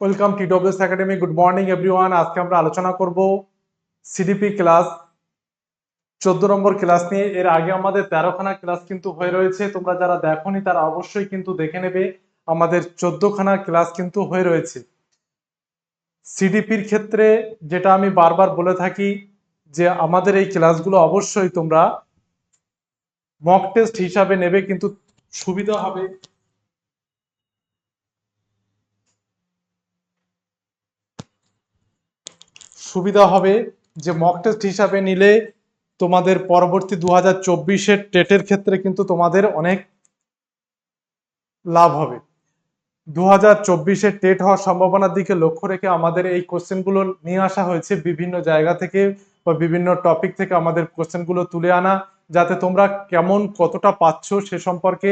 Welcome TWS academy good morning everyone আজকে আমরা আলোচনা করব সিডিপি ক্লাস চোদ্দ নম্বর ক্লাস নিয়ে। এর আগে আমাদের তেরোখানা ক্লাস কিন্তু হয়ে রয়েছে। তোমরা যারা দেখোনি, তারা অবশ্যই কিন্তু দেখে নেবে আমাদের চোদ্দখানা ক্লাস কিন্তু হয়ে রয়েছে। সিডিপির ক্ষেত্রে যেটা আমি বারবার বলে থাকি যে আমাদের এই ক্লাসগুলো অবশ্যই তোমরা মক টেস্ট হিসাবে নেবে, কিন্তু সুবিধা হবে সুবিধা হবে যে মক টেস্ট হিসাবে নিলে তোমাদের পরবর্তী দু হাজার চব্বিশের টেটের ক্ষেত্রে কিন্তু তোমাদের অনেক লাভ হবে। দু হাজার চব্বিশের টেট হওয়ার সম্ভাবনার দিকে লক্ষ্য রেখে আমাদের এই কোশ্চেনগুলো নিয়ে আসা হয়েছে বিভিন্ন জায়গা থেকে বা বিভিন্ন টপিক থেকে আমাদের কোশ্চেনগুলো তুলে আনা, যাতে তোমরা কেমন কতটা পাচ্ছ সে সম্পর্কে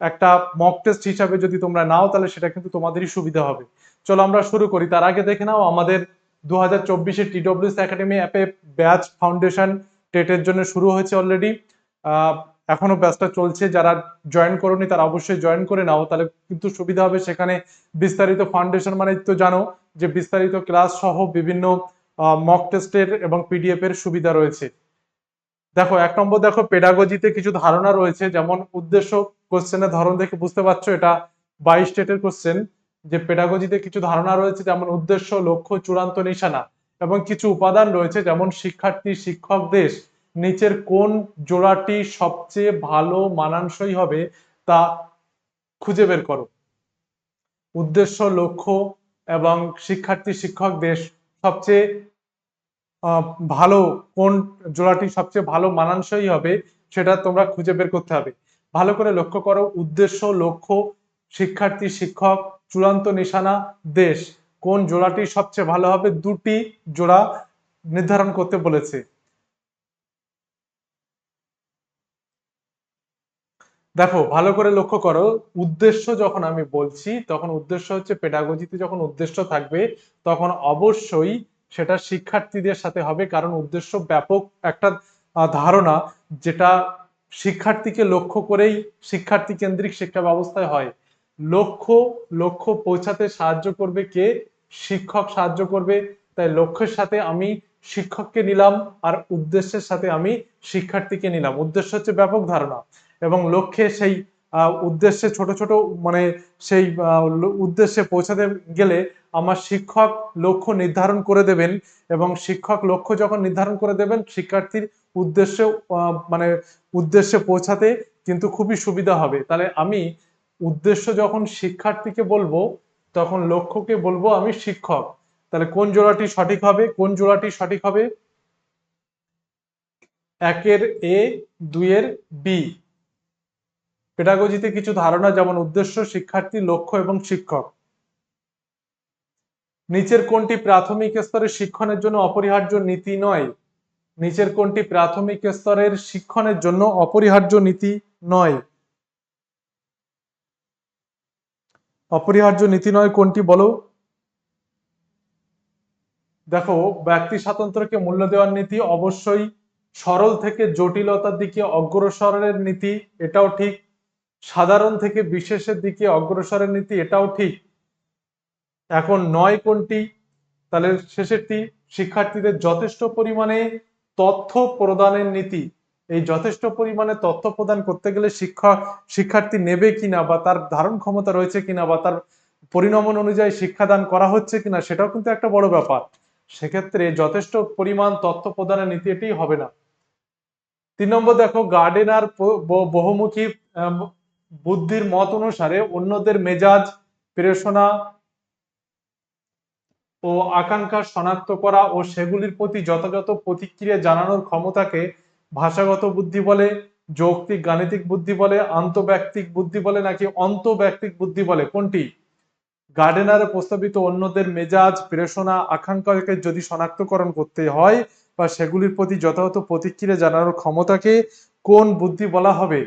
একটা মক টেস্ট হিসাবে যদি তোমরা নাও, তাহলে সেটা কিন্তু তোমাদেরই সুবিধা হবে। চলো আমরা শুরু করি। তার আগে দেখে নাও আমাদের দু হাজার চব্বিশে টিডব্লিউএস একাডেমি অ্যাপে ব্যাচ ফাউন্ডেশন টেটের জন্য শুরু হয়েছে অলরেডি এখনও ব্যাচটা চলছে। যারা জয়েন করোনি, তারা অবশ্যই জয়েন করে নাও। তাহলে কিন্তু সুবিধা হবে সেখানে বিস্তারিত ফাউন্ডেশন মানে তো জানো যে বিস্তারিত ক্লাস সহ বিভিন্ন মক টেস্টের এবং পিডিএফ এর সুবিধা রয়েছে। দেখো, এক নম্বর দেখো পেডাগজিতে কিছু ধারণা রয়েছে। যেমন উদ্দেশ্য কোশ্চেনের ধরন দেখে বুঝতে পারছ, এটা বাইশ স্টেটের কোশ্চেন যে পেডাগজিতে কিছু ধারণা রয়েছে, যেমন উদ্দেশ্য, লক্ষ্য, চূড়ান্ত নিশানা এবং কিছু উপাদান রয়েছে, যেমন শিক্ষার্থী, শিক্ষক দেশ, নিচের কোন জোড়াটি সবচেয়ে ভালো মানানসই হবে তা খুঁজে বের করো। উদ্দেশ্য, লক্ষ্য এবং শিক্ষার্থী, শিক্ষক দেশ সবচেয়ে ভালো কোন জোড়াটি সবচেয়ে ভালো মানানসই হবে সেটা তোমরা খুঁজে বের করতে হবে। ভালো করে লক্ষ্য করো, উদ্দেশ্য, লক্ষ্য, শিক্ষার্থী, শিক্ষক চূড়ান্ত নিশানা দেশ। কোন জোড়াটি সবচেয়ে ভালো হবে? দুটি জোড়া নির্ধারণ করতে বলেছে। দেখো, ভালো করে লক্ষ্য করো। উদ্দেশ্য যখন আমি বলছি, তখন উদ্দেশ্য হচ্ছে পেডাগজিতে যখন উদ্দেশ্য থাকবে, তখন অবশ্যই সেটা শিক্ষার্থীদের সাথে হবে। কারণ উদ্দেশ্য ব্যাপক একটা ধারণা যেটা শিক্ষার্থীকে লক্ষ্য করেই শিক্ষার্থী কেন্দ্রিক শিক্ষা ব্যবস্থায় হয়। লক্ষ্য লক্ষ্য পৌঁছাতে সাহায্য করবে কে? শিক্ষক সাহায্য করবে। তাই লক্ষ্যের সাথে আমি শিক্ষককে নিলাম আর উদ্দেশ্যের সাথে আমি শিক্ষার্থীকে নিলাম। উদ্দেশ্য হচ্ছে ব্যাপক ধারণা এবং লক্ষ্যে সেই উদ্দেশ্যে ছোট ছোট মানে সেই উদ্দেশ্যে পৌঁছাতে গেলে আমার শিক্ষক লক্ষ্য নির্ধারণ করে দেবেন এবং শিক্ষক লক্ষ্য যখন নির্ধারণ করে দেবেন, শিক্ষার্থীর উদ্দেশ্যে মানে উদ্দেশ্যে পৌঁছাতে কিন্তু খুবই সুবিধা হবে। তাহলে আমি উদ্দেশ্য যখন শিক্ষার্থীকে বলব, তখন লক্ষ্যকে বলব আমি শিক্ষক। তাহলে কোন জোড়াটি সঠিক হবে, কোন জোড়াটি সঠিক হবে? একের এ, দুইয়ের বি। পেডাগজিতে কিছু ধারণা যেমন উদ্দেশ্য, শিক্ষার্থী, লক্ষ্য এবং শিক্ষক। নিচের কোনটি প্রাথমিক স্তরের শিক্ষণের জন্য অপরিহার্য নীতি নয়? নিচের কোনটি প্রাথমিক স্তরের শিক্ষণের জন্য অপরিহার্য নীতি নয়? অপরিহার্য নীতি নয় কোনটি বলো? দেখো, ব্যক্তি স্বাতন্ত্র্যকে মূল্য দেওয়ার নীতি অবশ্যই সরল থেকে জটিলতার দিকে অগ্রসরের নীতি, এটাও ঠিক। সাধারণ থেকে বিশেষের দিকে অগ্রসরের নীতি, এটাও ঠিক। এখন নয় কোনটি? তাহলে শেষেরটি, শিক্ষার্থীদের যথেষ্ট পরিমাণে তথ্য প্রদানের নীতি। এই যথেষ্ট পরিমাণে তথ্য প্রদান করতে গেলে শিক্ষা, শিক্ষার্থী নেবে কিনা বা তার ধারণ ক্ষমতা রয়েছে কিনা বা তার পরিণমন অনুযায়ী শিক্ষাদান করা হচ্ছে কিনা সেটাও কিন্তু একটা বড় ব্যাপার। সেক্ষেত্রে যথেষ্ট পরিমাণ তথ্য প্রদানের নীতি এটি হবে না। তিন নম্বর দেখো গার্ডেনার বহুমুখী বুদ্ধির মত অনুসারে অন্যদের মেজাজ প্রেরণা ও আকাঙ্ক্ষা শনাক্ত করা ও সেগুলির প্রতি যথাযথ প্রতিক্রিয়া জানানোর ক্ষমতাকে ভাষাগত বুদ্ধি বলে, যৌক্তিক, গাণিতিক বুদ্ধি বলে, আন্তব্যক্তিক বুদ্ধি বলে নাকি অন্তব্যক্তিক বুদ্ধি বলে? কোনটি? গার্ডেনারে প্রস্তাবিত অন্যদের মেজাজ প্রেষণা আকাঙ্ক্ষাকে যদি শনাক্তকরণ করতে হয় বা সেগুলির প্রতি যথাযথ প্রতিক্রিয়া জানানোর ক্ষমতাকে কোন বুদ্ধি বলা হবে?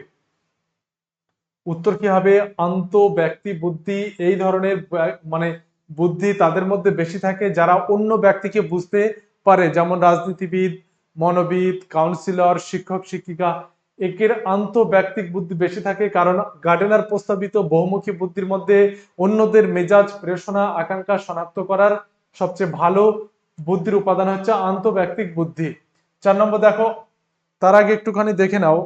উত্তর কি হবে? আন্ত ব্যক্তি বুদ্ধি, এই ধরনের মানে বুদ্ধি তাদের মধ্যে বেশি থাকে যারা অন্য ব্যক্তিকে বুঝতে পারে, যেমন রাজনীতিবিদ মনোবিদ কাউন্সিলর শিক্ষক, শিক্ষিকা, একের আন্তঃব্যক্তিক বুদ্ধি বেশি থাকে কারণ গার্ডেনার প্রস্তাবিত বহুমুখী বুদ্ধির মধ্যে অন্যদের মেজাজ, প্রেষণা, আকাঙ্ক্ষা শনাক্ত করার সবচেয়ে ভালো বুদ্ধির উপাদান হচ্ছে আন্তঃব্যক্তিক বুদ্ধি। চার নম্বর দেখো, তার আগে একটুখানি দেখে নাও।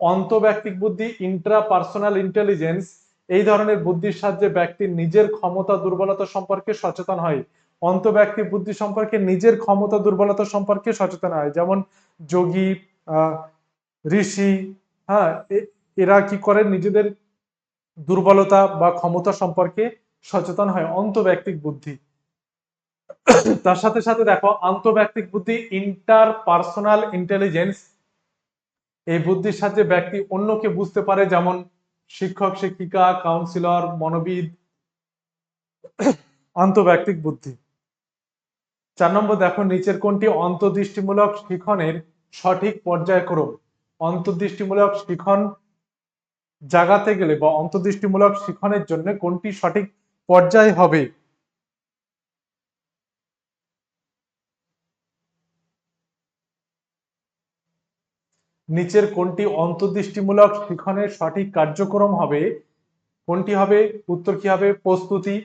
অন্তব্যক্তিক বুদ্ধি ইন্ট্রা পার্সোনাল ইন্টেলিজেন্স এই ধরনের বুদ্ধির সাহায্যে ব্যক্তির নিজের ক্ষমতা, দুর্বলতা সম্পর্কে সচেতন হয়। অন্তব্যক্তিক বুদ্ধি সম্পর্কে, নিজের ক্ষমতা দুর্বলতা সম্পর্কে সচেতন হয়। যেমন যোগী ঋষি হ্যাঁ এরা কি করে? নিজেদের দুর্বলতা বা ক্ষমতা সম্পর্কে সচেতন হয় অন্তব্যক্তিক বুদ্ধি। তার সাথে সাথে দেখো আন্তঃব্যক্তিক বুদ্ধি ইন্টার পার্সোনাল ইন্টেলিজেন্স এই বুদ্ধির সাথে ব্যক্তি অন্যকে বুঝতে পারে, যেমন শিক্ষক, শিক্ষিকা কাউন্সিলর মনোবিদ আন্তঃব্যক্তিক বুদ্ধি। চার নম্বর দেখো, নিচের কোনটি অন্তর্দৃষ্টিমূলক শিখনের সঠিক পর্যায়ক্রম অন্তর্দৃষ্টিমূলক শিখন জাগাতে গেলে বা অন্তর্দৃষ্টিমূলক শিখনের জন্য কোনটি সঠিক পর্যায় হবে। নিচের কোনটি অন্তর্দৃষ্টিমূলক শিখনের সঠিক কার্যক্রম হবে। কোনটি হবে, উত্তর কি হবে? প্রস্তুতি।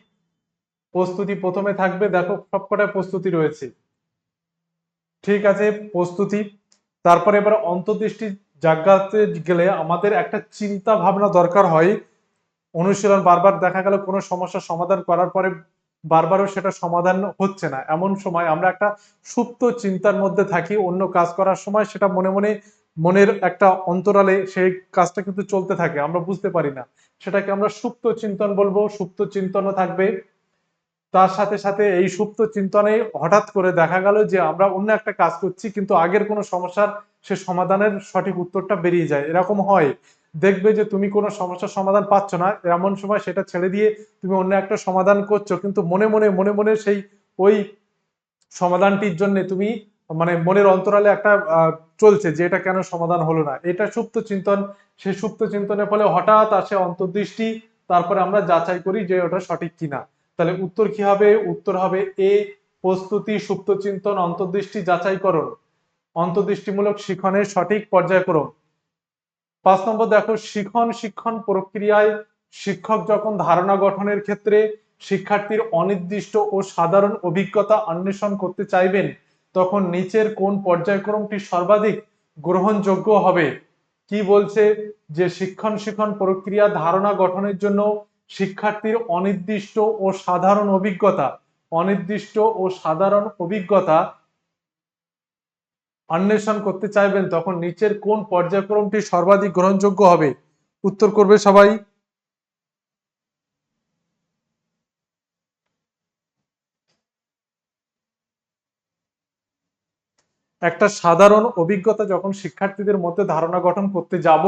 প্রস্তুতি প্রথমে থাকবে, দেখো সবকটা প্রস্তুতি রয়েছে। ঠিক আছে, প্রস্তুতি। তারপরে এবার অন্তর্দৃষ্টি জাগাতে গেলে আমাদের একটা চিন্তা ভাবনা দরকার হয়। অনুশীলন বারবার দেখা গেল কোনো সমস্যার সমাধান করার পরে বারবারও সেটা সমাধান হচ্ছে না। এমন সময় আমরা একটা সুপ্ত চিন্তার মধ্যে থাকি, অন্য কাজ করার সময় সেটা মনে মনে মনের একটা অন্তরালে সেই কাজটা কিন্তু চলতে থাকে, আমরা বুঝতে পারি না। সেটাকে আমরা সুপ্ত চিন্তন বলব, সুপ্ত চিন্তনও থাকবে। তার সাথে সাথে এই সুপ্ত চিন্তনে হঠাৎ করে দেখা গেল যে আমরা অন্য একটা কাজ করছি, কিন্তু আগের কোনো সমস্যার সে সমাধানের সঠিক উত্তরটা বেরিয়ে যায়। এরকম হয়। দেখবে যে তুমি কোনো সমস্যার সমাধান পাচ্ছ না। এমন সময় সেটা ছেড়ে দিয়ে তুমি অন্য একটা সমাধান করছ, কিন্তু মনে মনে মনে মনে সেই ওই সমাধানটির জন্য তুমি মানে মনের অন্তরালে একটা চলছে যে এটা কেন সমাধান হলো না। এটা সুপ্ত চিন্তন, সেই সুপ্ত চিন্তনের ফলে হঠাৎ আসে অন্তর্দৃষ্টি, তারপরে আমরা যাচাই করি যে ওটা সঠিক কিনা। তাহলে উত্তর কি হবে? উত্তর হবে এ, প্রস্তুতি সুপ্ত চিন্তন অন্তর্দৃষ্টি, যাচাইকরণ। অন্তর্দৃষ্টিমূলক শিখনের সঠিক পর্যায়ক্রম। পাঁচ নম্বর দেখো, শিখন, শিক্ষণ প্রক্রিয়ায় শিক্ষক যখন ধারণা গঠনের ক্ষেত্রে শিক্ষার্থীর অনির্দিষ্ট ও সাধারণ অভিজ্ঞতা অন্বেষণ করতে চাইবেন, তখন নিচের কোন পর্যায়ক্রমটি সর্বাধিক গ্রহণযোগ্য হবে? কি বলছে যে শিক্ষণ শিক্ষণ প্রক্রিয়া ধারণা গঠনের জন্য শিক্ষার্থীর অনির্দিষ্ট ও সাধারণ অভিজ্ঞতা, অনির্দিষ্ট ও সাধারণ অভিজ্ঞতা অন্বেষণ করতে চাইবেন, তখন নিচের কোন পর্যায়ক্রমটি সর্বাধিক গ্রহণযোগ্য হবে? উত্তর করবে সবাই। একটা সাধারণ অভিজ্ঞতা যখন শিক্ষার্থীদের মধ্যে ধারণা গঠন করতে যাব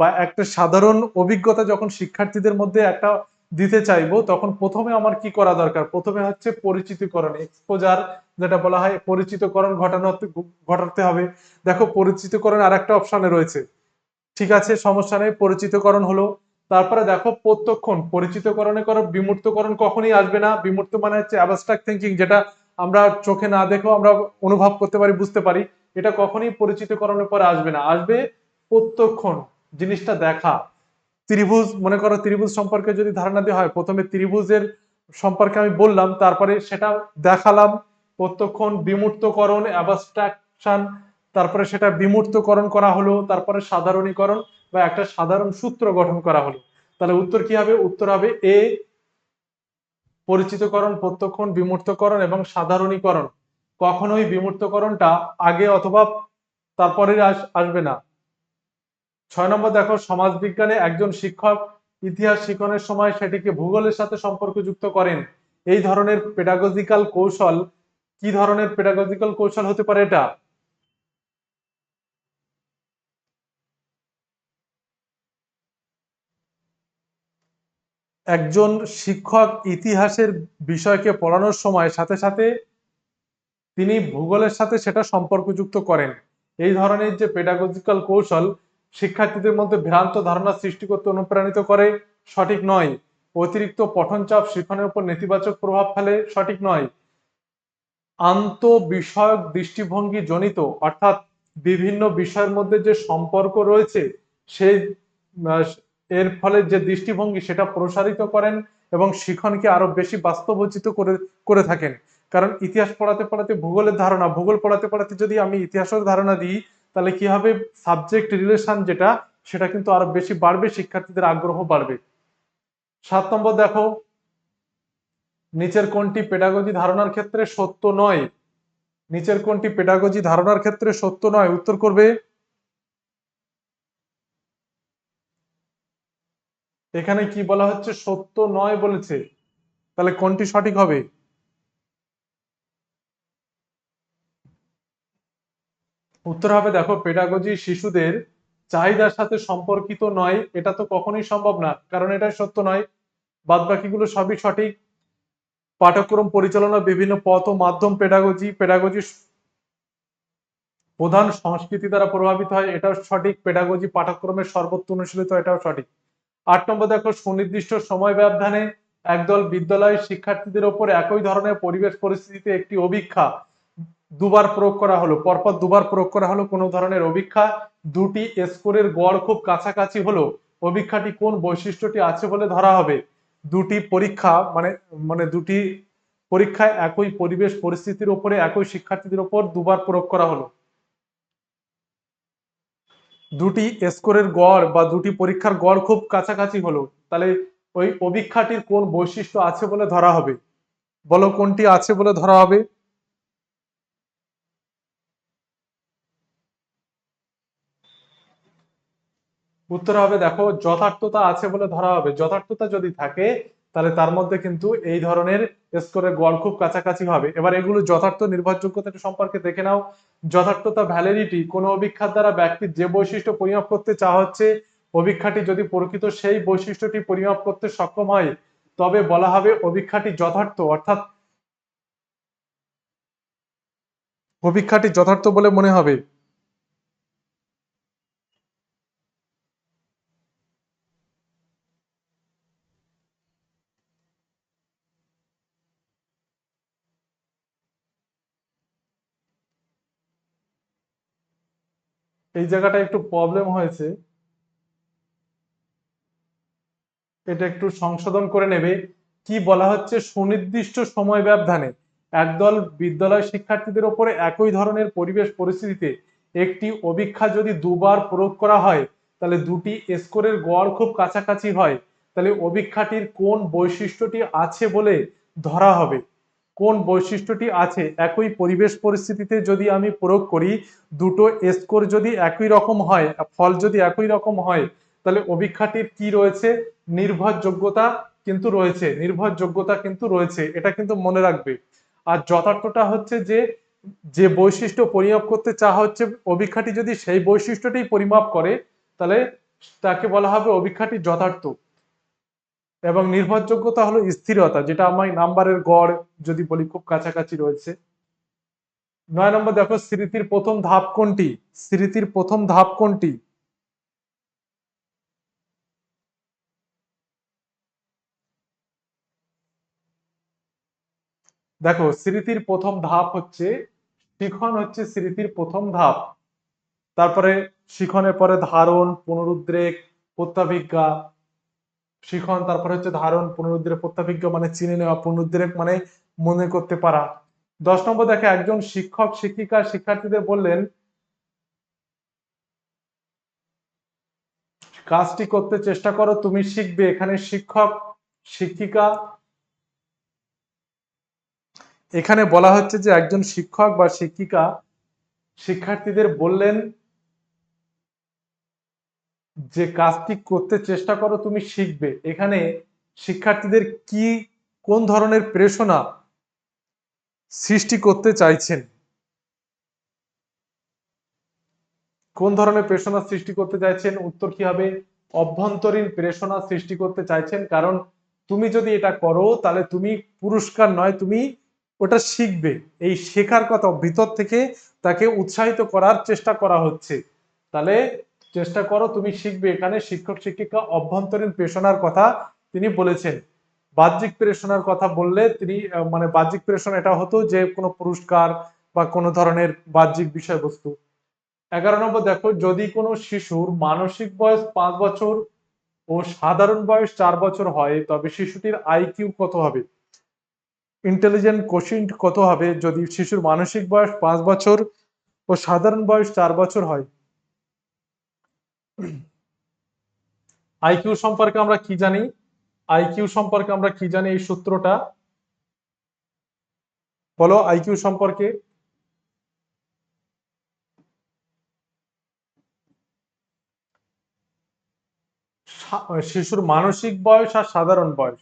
বা একটা সাধারণ অভিজ্ঞতা যখন শিক্ষার্থীদের মধ্যে একটা দিতে চাইব, তখন প্রথমে আমার কি করা দরকার? প্রথমে হচ্ছে পরিচিতিকরণ এক্সপোজার যেটা বলা হয়, পরিচিতকরণ ঘটানো, ঘটাতে হবে। দেখো, পরিচিতকরণ আর একটা অপশনে রয়েছে। ঠিক আছে, সমস্যা নেই, পরিচিতকরণ হলো। তারপরে দেখো, প্রত্যক্ষণ, পরিচিতকরণে করো, বিমূর্তকরণ কখনই আসবে না। বিমূর্ত মানে হচ্ছে অ্যাবস্ট্রাক্ট থিঙ্কিং যেটা আমরা চোখে না দেখেও আমরা অনুভব করতে পারি, বুঝতে পারি। এটা কখনই পরিচিতকরণের পরে আসবে না। আসবে প্রত্যক্ষণ। জিনিসটা দেখা। ত্রিভুজ, মনে করো ত্রিভুজ সম্পর্কে যদি ধারণা দেওয়া হয়, প্রথমে ত্রিভুজের সম্পর্কে আমি বললাম, তারপরে সেটা দেখালাম, প্রত্যক্ষণ বিমূর্তকরণ অ্যাবস্ট্রাকশন তারপরে সেটা বিমূর্তকরণ করা হলো, তারপরে সাধারণীকরণ বা একটা সাধারণ সূত্র গঠন করা হলো। তাহলে উত্তর কি হবে? উত্তর হবে এ পরিচিতকরণ, প্রত্যক্ষণ, বিমূর্তকরণ এবং সাধারণীকরণ। কখনোই বিমূর্তকরণটা আগে অথবা তারপরে আস- আসবে না। ছয় নম্বর দেখো সমাজবিজ্ঞানে একজন শিক্ষক ইতিহাস শিখনের সময় সেটিকে ভূগোলের সাথে সম্পর্কযুক্ত করেন। এই ধরনের পেডাগজিক্যাল কৌশল, কি ধরনের পেডাগজিক্যাল কৌশল হতে পারে এটা? একজন শিক্ষক ইতিহাসের বিষয়কে পড়ানোর সময় সাথে সাথে তিনি ভূগোলের সাথে সেটা সম্পর্কযুক্ত করেন। এই ধরনের যে পেডাগজিক্যাল কৌশল শিক্ষার্থীদের মধ্যে ভ্রান্ত ধারণা সৃষ্টি করতে অনুপ্রাণিত করে, সঠিক নয়। অতিরিক্ত পঠন চাপ শিক্ষণের উপর নেতিবাচক প্রভাব ফেলে, সঠিক নয়। আন্ত বিষয়ক দৃষ্টিভঙ্গি জনিত, অর্থাৎ বিভিন্ন বিষয়ের মধ্যে যে সম্পর্ক রয়েছে, সেই এর ফলে যে দৃষ্টিভঙ্গি সেটা প্রসারিত করেন এবং শিখনকে আরও বেশি বাস্তবোচিত করে করে থাকেন। কারণ ইতিহাস পড়াতে পড়াতে ভূগোলের ধারণা, ভূগোল পড়াতে পড়াতে যদি আমি ইতিহাসের ধারণা দিই তাহলে কি হবে? সাবজেক্ট রিলেশন যেটা, সেটা কিন্তু আরও বেশি বাড়বে, শিক্ষার্থীদের আগ্রহ বাড়বে। সাত নম্বর দেখো। নিচের কোনটি পেডাগজি ধারণার ক্ষেত্রে সত্য নয়? নিচের কোনটি পেডাগজি ধারণার ক্ষেত্রে সত্য নয়? উত্তর করবে। এখানে কি বলা হচ্ছে? সত্য নয় বলেছে। তাহলে কোনটি সঠিক হবে? উত্তর হবে দেখো পেডাগজি শিশুদের চাহিদার সাথে সম্পর্কিত নয়, এটা তো কখনোই সম্ভব না, কারণ এটা সত্য নয়। বাদ বাকিগুলো সবই সঠিক। পাঠ্যক্রম পরিচালনা, বিভিন্ন পথ ও মাধ্যম পেডাগজি পেডাগজি প্রধান সংস্কৃতি দ্বারা প্রভাবিত হয়, এটাও সঠিক। পেডাগজি পাঠ্যক্রমের সর্বোচ্চ অনুশীলিত, এটাও সঠিক। আট নম্বর দেখো, সুনির্দিষ্ট সময় ব্যবধানে একদল বিদ্যালয়ের শিক্ষার্থীদের ওপর একই ধরনের পরিবেশ পরিস্থিতিতে একটি অভিক্ষা। দুবার প্রয়োগ করা হলো, পরপর দুবার প্রয়োগ করা হলো, কোনো ধরনের অভিক্ষা দুটি স্কোরের গড় খুব কাছাকাছি হলো, অভিক্ষাটি কোন বৈশিষ্ট্যটি আছে বলে ধরা হবে? দুটি পরীক্ষা মানে মানে দুটি পরীক্ষায় একই পরিবেশ পরিস্থিতির উপরে একই শিক্ষার্থীদের উপর দুবার প্রয়োগ করা হলো। দুটি স্কোরের গড় বা দুটি পরীক্ষার গড় খুব কাছাকাছি হলো, তাহলে ওই অভিক্ষাটির কোন বৈশিষ্ট্য আছে বলে ধরা হবে? বলো কোনটি আছে বলে ধরা হবে? উত্তর হবে দেখো, যথার্থতা আছে বলে ধরা হবে। যথার্থতা যদি থাকে, তাহলে তার মধ্যে কিন্তু এই ধরনের স্কোরের গড় খুব কাছাকাছি হবে। এবার এগুলো যথার্থ নির্ভরযোগ্যতা সম্পর্কে দেখে নাও। যথার্থতা ভ্যালিডিটি কোনো অভিক্ষার দ্বারা ব্যক্তির যে বৈশিষ্ট্য পরিমাপ করতে চাওয়া হচ্ছে, অভিক্ষাটি যদি প্রকৃত সেই বৈশিষ্ট্যটি পরিমাপ করতে সক্ষম হয়, তবে বলা হবে অভিক্ষাটি যথার্থ, অর্থাৎ অভিক্ষাটি যথার্থ বলে মনে হবে। এই জায়গাটা একটু প্রবলেম হয়েছে। এটা একটু সংশোধন করে নেবে। কি বলা হচ্ছে? সুনির্দিষ্ট সময় ব্যবধানে একদল বিদ্যালয় শিক্ষার্থীদের ওপরে একই ধরনের পরিবেশ পরিস্থিতিতে একটি অভিক্ষা যদি দুবার প্রয়োগ করা হয়, তাহলে দুটি স্কোরের গড় খুব কাছাকাছি হয়। তাহলে অভিক্ষাটির কোন বৈশিষ্ট্যটি আছে বলে ধরা হবে? কোন বৈশিষ্ট্যটি আছে একই পরিবেশ পরিস্থিতিতে যদি আমি প্রয়োগ করি, দুটো স্কোর যদি একই রকম হয়, ফল যদি একই রকম হয়, তাহলে অভিক্ষাটির কি রয়েছে? নির্ভরযোগ্যতা কিন্তু রয়েছে, নির্ভরযোগ্যতা কিন্তু রয়েছে, এটা কিন্তু মনে রাখবে। আর যথার্থটা হচ্ছে যে যে বৈশিষ্ট্য পরিমাপ করতে চাওয়া হচ্ছে, অভিক্ষাটি যদি সেই বৈশিষ্ট্যটি পরিমাপ করে, তাহলে তাকে বলা হবে অভিক্ষাটি যথার্থ। এবং নির্ভরযোগ্যতা হলো স্থিরতা, যেটা আমার নাম্বারের গড় যদি বলি, খুব কাছাকাছি রয়েছে। নয় নম্বর দেখো, স্মৃতির প্রথম ধাপ কোনটি? স্মৃতির প্রথম ধাপ কোনটি? দেখো, স্মৃতির প্রথম ধাপ হচ্ছে, শিখন হচ্ছে স্মৃতির প্রথম ধাপ। তারপরে শিখনের পরে ধারণ, পুনরুদ্রেক, প্রত্যাভিজ্ঞা শিখন, তারপরে হচ্ছে ধারণ পুনরুদ্রেক প্রত্যাভিজ্ঞ মানে চিনে নেওয়া পুনরুদ্রেক মানে মনে করতে পারা। দশ নম্বর দেখে একজন শিক্ষক, শিক্ষিকা, শিক্ষার্থীদের বললেন, কাজটি করতে চেষ্টা করো, তুমি শিখবে। এখানে শিক্ষক, শিক্ষিকা, এখানে বলা হচ্ছে যে একজন শিক্ষক বা শিক্ষিকা, শিক্ষার্থীদের বললেন যে কাজটি করতে চেষ্টা করো, তুমি শিখবে। এখানে শিক্ষার্থীদের কি, কোন ধরনের প্রেরণা সৃষ্টি করতে চাইছেন? কোন ধরনের প্রেরণা সৃষ্টি করতে চাইছেন? উত্তর কি হবে? অভ্যন্তরীণ প্রেরণা সৃষ্টি করতে চাইছেন। কারণ তুমি যদি এটা করো, তাহলে তুমি পুরস্কার নয়, তুমি ওটা শিখবে। এই শেখার কথা ভিতর থেকে তাকে উৎসাহিত করার চেষ্টা করা হচ্ছে। তাহলে চেষ্টা করো, তুমি শিখবে। এখানে শিক্ষক, শিক্ষিকা অভ্যন্তরীণ প্রেষণার কথা তিনি বলেছেন। বাহ্যিক প্রেষণার কথা বললে তিনি মানে বাহ্যিক প্রেষণা এটা হতো যে কোনো পুরস্কার বা কোনো ধরনের বাহ্যিক বিষয়বস্তু। এগারো নম্বর, দেখো, যদি কোনো শিশুর মানসিক বয়স পাঁচ বছর ও সাধারণ বয়স চার বছর হয়, তবে শিশুটির আইকিউ কত হবে? ইন্টেলিজেন্ট কোশিন্ট কত হবে? যদি শিশুর মানসিক বয়স পাঁচ বছর ও সাধারণ বয়স চার বছর হয় আইকিউ সম্পর্কে আমরা কি জানি? আইকিউ সম্পর্কে আমরা কি জানি এই সূত্রটা? বলো আইকিউ সম্পর্কে। শিশুর মানসিক বয়স আর সাধারণ বয়স।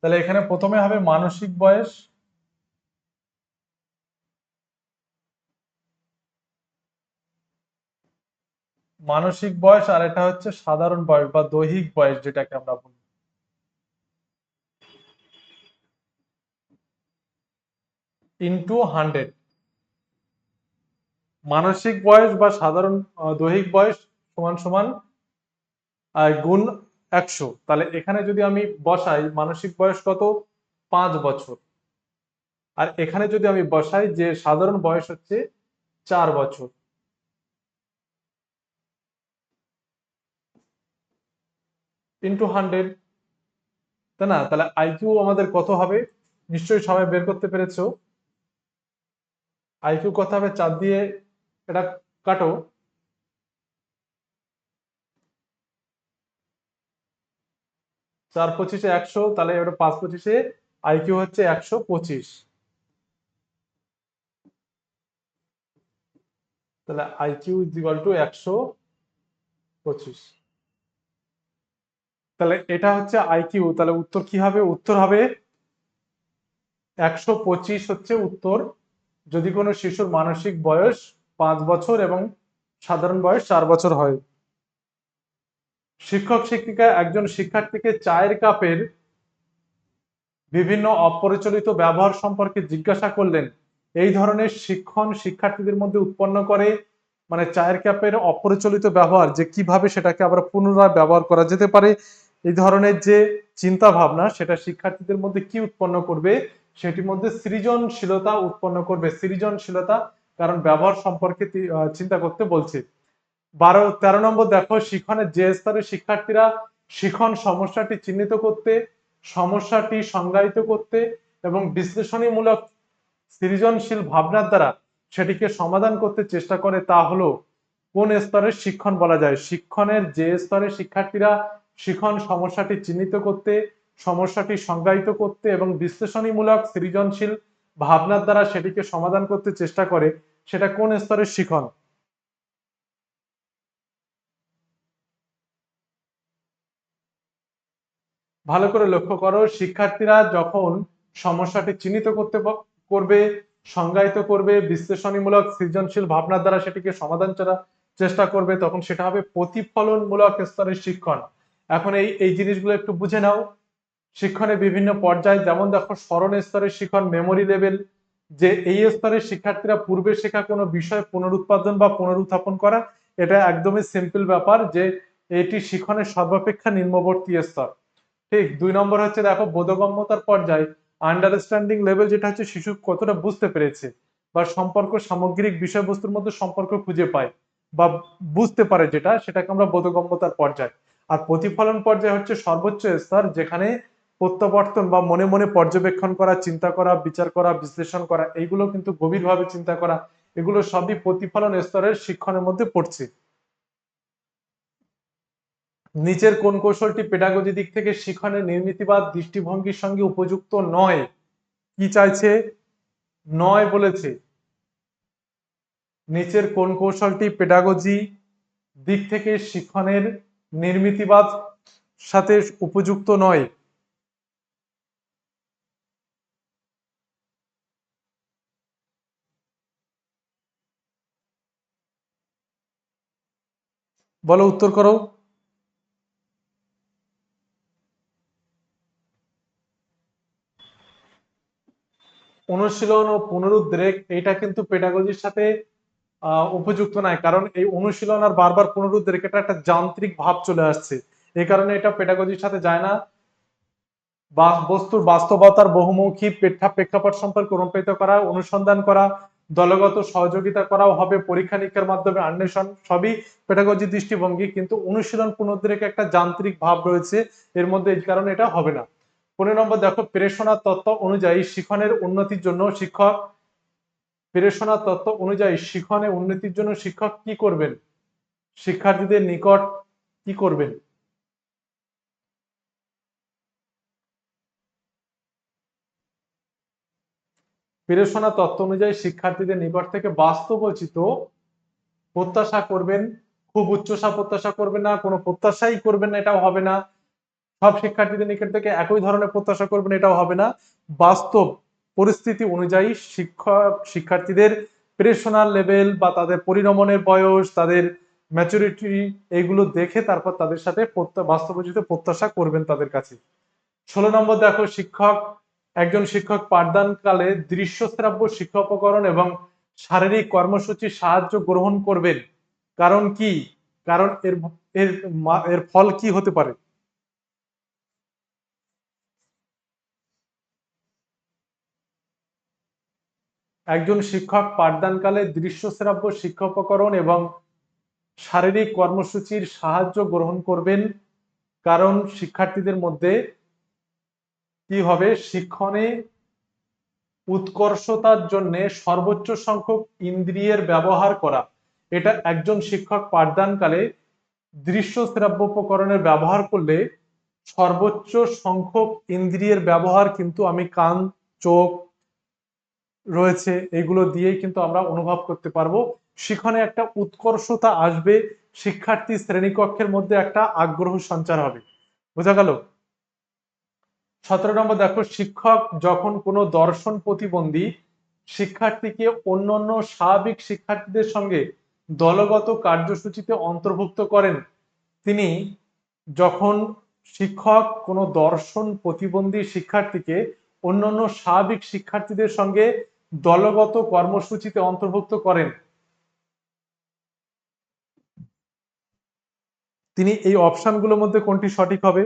তাহলে এখানে প্রথমে হবে মানসিক বয়স মানসিক বয়স আর এটা হচ্ছে সাধারণ বয়স বা দৈহিক বয়স যেটাকে আমরা বলি। ইন্টু হান্ড্রেড মানসিক বয়স বা সাধারণ দৈহিক বয়স সমান সমান গুণ একশো। তাহলে এখানে যদি আমি বসাই, মানসিক বয়স কত? পাঁচ বছর। আর এখানে যদি আমি বসাই যে সাধারণ বয়স হচ্ছে চার বছর ইন্টু হান্ড্রেড তাই না? তাহলে আইকিউ আমাদের কত হবে? নিশ্চয়ই সবাই বের করতে পেরেছ। আইকিউ কত হবে? চার দিয়ে এটা কাটো। চার পঁচিশে একশো, তাহলে ওটা পাঁচ পঁচিশে আইকিউ হচ্ছে একশো পঁচিশ। তাহলে আইকিউ ইজ টু একশো পঁচিশ। তাহলে এটা হচ্ছে আইকিউ তাহলে উত্তর কি হবে? উত্তর হবে একশো পঁচিশ হচ্ছে উত্তর। যদি কোনো শিশুর মানসিক বয়স পাঁচ বছর এবং সাধারণ বয়স চার বছর হয়। শিক্ষক, শিক্ষিকা একজন শিক্ষার্থীকে চায়ের কাপের বিভিন্ন অপরিচালিত ব্যবহার সম্পর্কে জিজ্ঞাসা করলেন। এই ধরনের শিক্ষণ শিক্ষার্থীদের মধ্যে উৎপন্ন করে মানে চায়ের কাপের অপরিচালিত ব্যবহার যে কীভাবে সেটাকে আবার পুনরায় ব্যবহার করা যেতে পারে এই ধরনের যে চিন্তা ভাবনা সেটা শিক্ষার্থীদের মধ্যে কি উৎপন্ন করবে? সেটির মধ্যে সৃজনশীলতা উৎপন্ন করবে। সৃজনশীলতা কারণ ব্যবহার সম্পর্কে চিন্তা করতে বলছে। বারো, তেরো নম্বর দেখো শিখনের যে স্তরে শিক্ষার্থীরা শিখন সমস্যাটি চিহ্নিত করতে, সমস্যাটি সংজ্ঞায়িত করতে এবং বিশ্লেষণীমূলক সৃজনশীল ভাবনার দ্বারা সেটিকে সমাধান করতে চেষ্টা করে, তা হলো কোন স্তরের শিক্ষণ বলা যায়? শিক্ষণের যে স্তরে শিক্ষার্থীরা শিখন সমস্যাটি চিহ্নিত করতে, সমস্যাটি সংজ্ঞায়িত করতে এবং বিশ্লেষণীমূলক সৃজনশীল ভাবনার দ্বারা সেটিকে সমাধান করতে চেষ্টা করে, সেটা কোন স্তরের শিখন? ভালো করে লক্ষ্য করো, শিক্ষার্থীরা যখন সমস্যাটি চিহ্নিত করতে করবে, সংজ্ঞায়িত করবে, বিশ্লেষণীমূলক সৃজনশীল ভাবনার দ্বারা সেটিকে সমাধান করার চেষ্টা করবে, তখন সেটা হবে প্রতিফলনমূলক স্তরের শিক্ষণ। এখন এই এই জিনিসগুলো একটু বুঝে নাও। শিক্ষণের বিভিন্ন পর্যায়ে, যেমন দেখো স্মরণ স্তরের শিক্ষণ মেমোরি লেভেল যে এই স্তরের শিক্ষার্থীরা পূর্বে শেখা কোনো বিষয় পুনরুৎপাদন বা পুনরুত্থাপন করা, এটা একদমই সিম্পল ব্যাপার যে এটি শিক্ষণের সর্বাপেক্ষা নিম্নবর্তী স্তর। ঠিক দুই নম্বর হচ্ছে দেখো বোধগম্যতার পর্যায়ে আন্ডারস্ট্যান্ডিং লেভেল যেটা হচ্ছে শিশু কতটা বুঝতে পেরেছে বা সম্পর্ক সামগ্রিক বিষয়বস্তুর মধ্যে সম্পর্ক খুঁজে পায় বা বুঝতে পারে যেটা, সেটাকে আমরা বোধগম্যতার পর্যায়। আর প্রতিফলন পর্যায়ে হচ্ছে সর্বোচ্চ স্তর, যেখানে প্রত্যাবর্তন বা মনে মনে পর্যবেক্ষণ করা, চিন্তা করা, বিচার করা, বিশ্লেষণ করা, এইগুলো কিন্তু গভীরভাবে চিন্তা করা, এগুলো সবই প্রতিফলন স্তরের শিক্ষণের মধ্যে পড়ছে। নিচের কোন কৌশলটি পেডাগজি দিক থেকে শিখনের নির্মিতিবাদ, দৃষ্টিভঙ্গির সঙ্গে উপযুক্ত নয়? কি চাইছে? নয় বলেছে। নিচের কোন কৌশলটি পেডাগজি দিক থেকে শিক্ষণের নির্মিতিবাদ সাথে উপযুক্ত নয়। বলো উত্তর করো। অনুশীলন ও পুনরুদ্রেক এটা কিন্তু পেডাগজির সাথে উপযুক্ত নয় কারণ এই অনুশীলন আর বারবার পুনরুদ্রেক এটা একটা যান্ত্রিক ভাব চলে আসছে। এই কারণে এটা পেডাগজির সাথে যায় না। বস্তুর বাস্তবতার বহুমুখী প্রেক্ষা প্রেক্ষাপট সম্পর্কে অনুপ্রেরিত করা, অনুসন্ধান করা, দলগত সহযোগিতা করাও হবে, পরীক্ষা নিরীক্ষার মাধ্যমে অন্বেষণ, সবই পেটাগজি দৃষ্টিভঙ্গি। কিন্তু অনুশীলন পুনরুদ্ধারের একটা যান্ত্রিক ভাব রয়েছে, এর মধ্যে এই কারণে এটা হবে না। পনেরো নম্বর, দেখো প্রেষণা তত্ত্ব অনুযায়ী শিখনের উন্নতির জন্য শিক্ষক প্রেষণা তত্ত্ব অনুযায়ী শিখনে উন্নতির জন্য শিক্ষক কি করবেন? শিক্ষার্থীদের নিকট কি করবেন? প্রেষণা তত্ত্ব অনুযায়ী শিক্ষার্থীদের নিকট থেকে বাস্তবচিত প্রত্যাশা করবেন। খুব উচ্চসা প্রত্যাশা করবেন না, কোনো প্রত্যাশাই করবেন না, এটাও হবে না। সব শিক্ষার্থীদের নিকট থেকে একই ধরনের প্রত্যাশা করবেন, এটাও হবে না। বাস্তব পরিস্থিতি অনুযায়ী শিক্ষক শিক্ষার্থীদের প্রেশনাল লেভেল বা তাদের পরিণমনের বয়স, তাদের ম্যাচুরিটি এগুলো দেখে তারপর তাদের সাথে বাস্তবচিত প্রত্যাশা করবেন তাদের কাছে। ষোলো নম্বর দেখো, শিক্ষক, একজন শিক্ষক পাঠদানকালে দৃশ্যশ্রাব্য, শিক্ষা উপকরণ এবং শারীরিক কর্মসূচি সাহায্য গ্রহণ করবেন। কারণ কি? কারণ এর এর ফল কি হতে পারে? একজন শিক্ষক পাঠদানকালে দৃশ্যশ্রাব্য শিক্ষা উপকরণ এবং শারীরিক কর্মসূচির সাহায্য গ্রহণ করবেন। কারণ শিক্ষার্থীদের মধ্যে কি হবে? শিক্ষণে উৎকর্ষতার জন্য সর্বোচ্চ সংখ্যক ইন্দ্রিয়ের ব্যবহার করা। এটা একজন শিক্ষক পাঠদানকালে দৃশ্য শ্রাব্য উপকরণের ব্যবহার করলে সর্বোচ্চ সংখ্যক ইন্দ্রিয়ের ব্যবহার কিন্তু আমি কান, চোখ রয়েছে, এগুলো দিয়েই কিন্তু আমরা অনুভব করতে পারব। সেখানে একটা উৎকর্ষতা আসবে, শিক্ষার্থী শ্রেণীকক্ষের মধ্যে একটা আগ্রহ সঞ্চার হবে। বোঝা গেল? সতেরো নম্বর দেখো, শিক্ষক যখন কোনো দর্শন প্রতিবন্ধী, শিক্ষার্থীকে অন্যান্য স্বাভাবিক শিক্ষার্থীদের সঙ্গে দলগত কার্যসূচিতে অন্তর্ভুক্ত করেন, তিনি যখন শিক্ষক কোনো দর্শন প্রতিবন্ধী শিক্ষার্থীকে অন্যান্য স্বাভাবিক শিক্ষার্থীদের সঙ্গে দলগত কর্মসূচিতে অন্তর্ভুক্ত করেন। তিনি এই অপশনগুলোর মধ্যে কোনটি সঠিক হবে?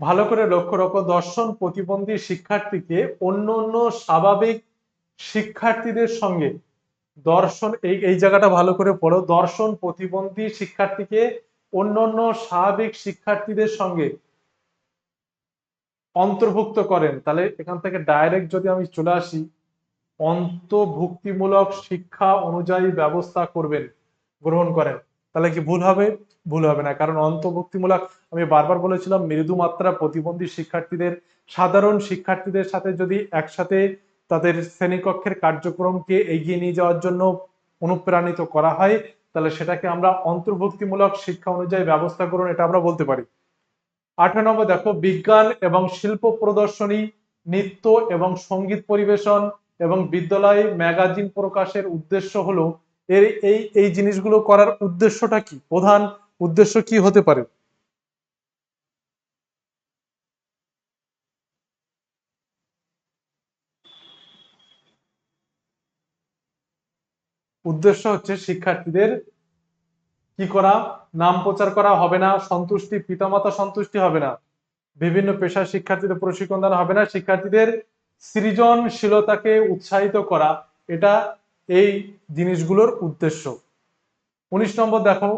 ভালো করে লক্ষ্য রাখো, দর্শন প্রতিবন্ধী শিক্ষার্থীকে অন্য অন্য স্বাভাবিক শিক্ষার্থীদের সঙ্গে দর্শন, এই এই জায়গাটা ভালো করে পড়ো। দর্শন প্রতিবন্ধী শিক্ষার্থীকে অন্য অন্য স্বাভাবিক শিক্ষার্থীদের সঙ্গে অন্তর্ভুক্ত করেন। তাহলে এখান থেকে ডাইরেক্ট যদি আমি চলে আসি, অন্তর্ভুক্তিমূলক শিক্ষা অনুযায়ী ব্যবস্থা করবেন, গ্রহণ করেন। তাহলে কি ভুল হবে? ভুল হবে না। কারণ অন্তর্ভুক্তিমূলক, আমি বারবার বলেছিলাম, মৃদু মাত্রা প্রতিবন্ধী শিক্ষার্থীদের, সাধারণ শিক্ষার্থীদের সাথে যদি একসাথে তাদের শ্রেণীকক্ষের কার্যক্রমকে এগিয়ে নিয়ে যাওয়ার জন্য অনুপ্রাণিত করা হয়, তাহলে সেটাকে আমরা অন্তর্ভুক্তিমূলক শিক্ষা অনুযায়ী ব্যবস্থা করুন, এটা আমরা বলতে পারি। আঠারো নম্বর, দেখো, বিজ্ঞান এবং শিল্প প্রদর্শনী, নৃত্য এবং সংগীত পরিবেশন এবং বিদ্যালয় ম্যাগাজিন প্রকাশের উদ্দেশ্য হলো, এর এই এই জিনিসগুলো করার উদ্দেশ্যটা কি? প্রধান উদ্দেশ্য কি হতে পারে? উদ্দেশ্য হচ্ছে শিক্ষার্থীদের কি করা? নাম প্রচার করা হবে না, সন্তুষ্টি, পিতামাতা সন্তুষ্টি হবে না। বিভিন্ন পেশার শিক্ষার্থীদের প্রশিক্ষণ দেওয়া হবে না। শিক্ষার্থীদের সৃজনশীলতাকে উৎসাহিত করা, এটা এই জিনিসগুলোর উদ্দেশ্য। উনিশ নম্বর দেখো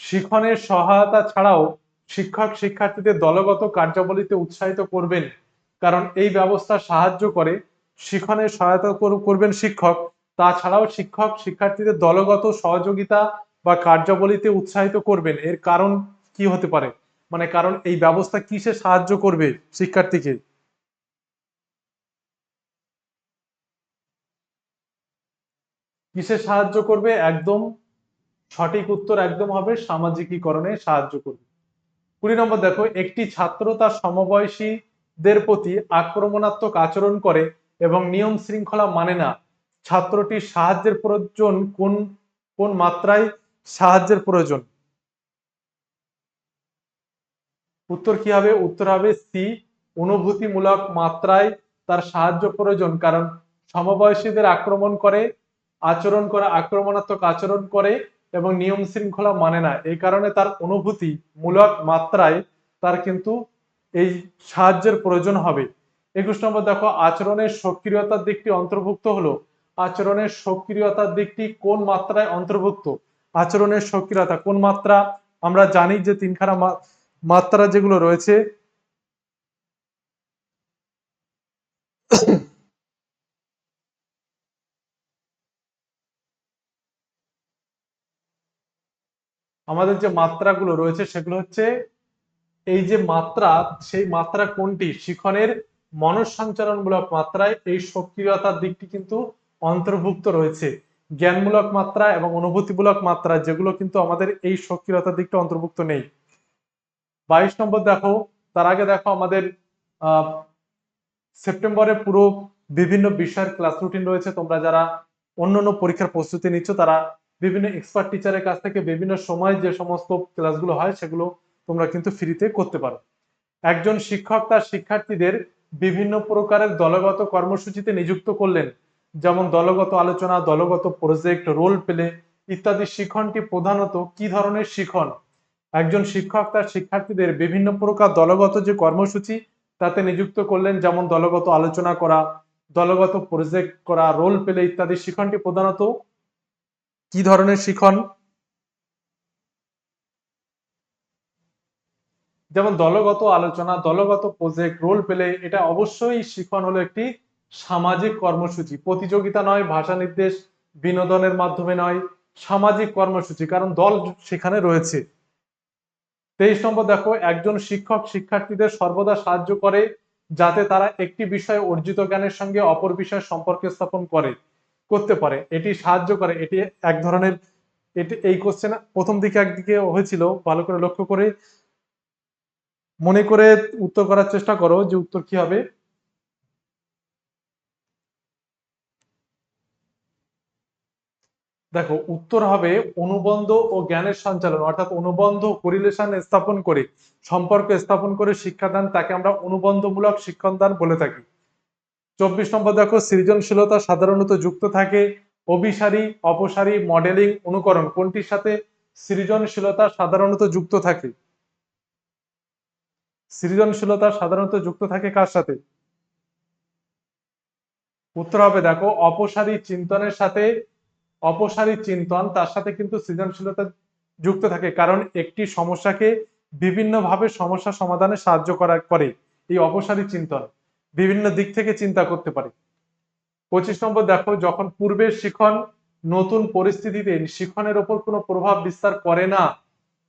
শিখনের সহায়তা ছাড়াও শিক্ষক শিক্ষার্থীদের দলগত কার্যাবলীতে উৎসাহিত করবেন। কারণ এই ব্যবস্থা সাহায্য করে শিখনের সহায়তা করবেন শিক্ষক। তাছাড়াও শিক্ষক শিক্ষার্থীদের দলগত সহযোগিতা বা কার্যাবলীতে উৎসাহিত করবেন। এর কারণ কি হতে পারে? মানে কারণ এই ব্যবস্থা কিসে সাহায্য করবে শিক্ষার্থীকে? কিসে সাহায্য করবে? একদম সঠিক উত্তর একদম হবে সামাজিকীকরণে সাহায্য করবে। কুড়ি নম্বর দেখো, একটি ছাত্র তার সমবয়সীদের প্রতি আক্রমণাত্মক আচরণ করে এবং নিয়ম শৃঙ্খলা মানে না। ছাত্রটির সাহায্যের প্রয়োজন কোন কোন মাত্রায়? সাহায্যের প্রয়োজন। উত্তর কি হবে? উত্তর হবে সি, অনুভূতিমূলক মাত্রায় তার সাহায্য প্রয়োজন, কারণ সমবয়সীদের আক্রমণ করে, আচরণ করে, আক্রমণাত্মক আচরণ করে এবং নিয়ম শৃঙ্খলা মানে না। এই কারণে তার অনুভূতি মূলক মাত্রায় তার কিন্তু এই সাহায্যের প্রয়োজন হবে। একুশ নম্বর দেখো, আচরণের সক্রিয়তার দিকটি অন্তর্ভুক্ত হলো। আচরণের সক্রিয়তার দিকটি কোন মাত্রায় অন্তর্ভুক্ত? আচরণের সক্রিয়তা কোন মাত্রা? আমরা জানি যে তিনখানা মাত্রা যেগুলো রয়েছে, আমাদের যে মাত্রাগুলো রয়েছে সেগুলো হচ্ছে, এই যে মাত্রা, সেই মাত্রা কোনটি? শিখনের মনঃসঞ্চারণমূলক মাত্রায় এই সক্রিয়তার দিকটি কিন্তু অন্তর্ভুক্ত রয়েছে। জ্ঞানমূলক মাত্রা এবং অনুভূতিমূলক মাত্রা, যেগুলো কিন্তু আমাদের এই সক্রিয়তার দিকটা অন্তর্ভুক্ত নেই। বাইশ নম্বর দেখো, তার আগে দেখো আমাদের সেপ্টেম্বরে পুরো বিভিন্ন বিষয়ের ক্লাস রুটিন রয়েছে। তোমরা যারা অন্য অন্য পরীক্ষার প্রস্তুতি নিচ্ছ, তারা বিভিন্ন এক্সপার্ট টিচারের কাছ থেকে বিভিন্ন সময় যে সমস্ত ক্লাসগুলো হয়, সেগুলো তোমরা কিন্তু ফ্রিতে করতে পারো। একজন শিক্ষক তার শিক্ষার্থীদের বিভিন্ন প্রকারের দলগত কর্মসূচিতে নিযুক্ত করলেন। যেমন দলগত আলোচনা, দলগত প্রজেক্ট রোল প্লে ইত্যাদি শিক্ষণটি প্রধানত কি ধরনের শিখন? একজন শিক্ষক তার শিক্ষার্থীদের বিভিন্ন প্রকার দলগত যে কর্মসূচি, তাতে নিযুক্ত করলেন যেমন দলগত আলোচনা করা, দলগত প্রজেক্ট করা রোল প্লে ইত্যাদি শিখনটি প্রধানত কি ধরনের শিখন? যেমন দলগত আলোচনা, দলগত প্রজেক্ট রোল প্লে এটা অবশ্যই শিখন হলো একটি সামাজিক কর্মসূচি। প্রতিযোগিতা নয়, ভাষা নির্দেশ, বিনোদনের মাধ্যমে নয়, সামাজিক কর্মসূচি, কারণ দল সেখানে রয়েছে। তেইশ নম্বর দেখো, একজন শিক্ষক শিক্ষার্থীদের সর্বদা সাহায্য করে যাতে তারা একটি বিষয়ে অর্জিত জ্ঞানের সঙ্গে অপর বিষয় সম্পর্ক স্থাপন করে, করতে পারে। এটি সাহায্য করে। এটি এক ধরনের, এটি, এই কোশ্চেন প্রথম দিকে একদিকে হয়েছিল, ভালো করে লক্ষ্য করে মনে করে উত্তর করার চেষ্টা করো যে উত্তর কি হবে। দেখো, উত্তর হবে অনুবন্ধ ও জ্ঞানের সঞ্চালন, অর্থাৎ অনুবন্ধ কোরিলেশন স্থাপন করে, সম্পর্ক স্থাপন করে শিক্ষাদান, তাকে আমরা অনুবন্ধমূলক শিক্ষাদান বলে থাকি। চব্বিশ নম্বর দেখো, সৃজনশীলতা সাধারণত যুক্ত থাকে, অভিসারী, অপসারী মডেলিং অনুকরণ, কোনটির সাথে সৃজনশীলতা সাধারণত যুক্ত থাকে? সৃজনশীলতা সাধারণত যুক্ত থাকে কার সাথে? উত্তর হবে দেখো, অপসারী চিন্তনের সাথে অপসারী চিন্তন তার সাথে কিন্তু সৃজনশীলতা যুক্ত থাকে, কারণ একটি সমস্যাকে বিভিন্নভাবে সমস্যা সমাধানে সাহায্য করা, করে এই অপসারী চিন্তন। বিভিন্ন দিক থেকে চিন্তা করতে পারে। পঁচিশ নম্বর, দেখো, যখন পূর্বের শিখন নতুন পরিস্থিতিতে শিখনের ওপর কোনো প্রভাব বিস্তার করে না,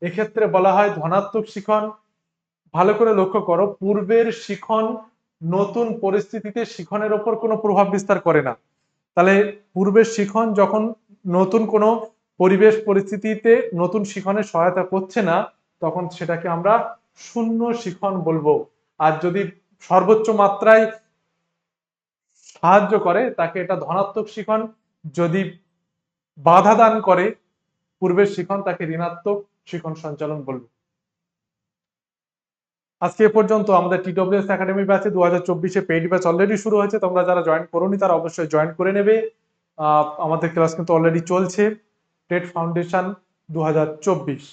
এক্ষেত্রে বলা হয় ধনাত্মক শিখন। ভালো করে লক্ষ্য করো, পূর্বের শিখন নতুন পরিস্থিতিতে শিখনের ওপর কোনো প্রভাব বিস্তার করে না। তাহলে পূর্বের শিখন যখন নতুন কোনো পরিবেশ পরিস্থিতিতে নতুন শিখনের সহায়তা করছে না, তখন সেটাকে আমরা শূন্য শিখন বলব। আর যদি সর্বোচ্চ মাত্রায় সাহায্য করে, তাকে এটা ধনাত্মক শিখন, যদি বাধা দান করে, পূর্বের শিখন, তাকে ঋণাত্মক শিখন সঞ্চালন বলব। আজকে পর্যন্ত আমাদের টিডব্লিউএস একাডেমি ব্যাচে দু হাজার চব্বিশে পেইড ব্যাচ অলরেডি শুরু হয়েছে, তোমরা যারা জয়েন করোনি, তারা অবশ্যই জয়েন করে নেবে। আমাদের ক্লাস কিন্তু অলরেডি চলছে। টেট ফাউন্ডেশন দু হাজার চব্বিশ।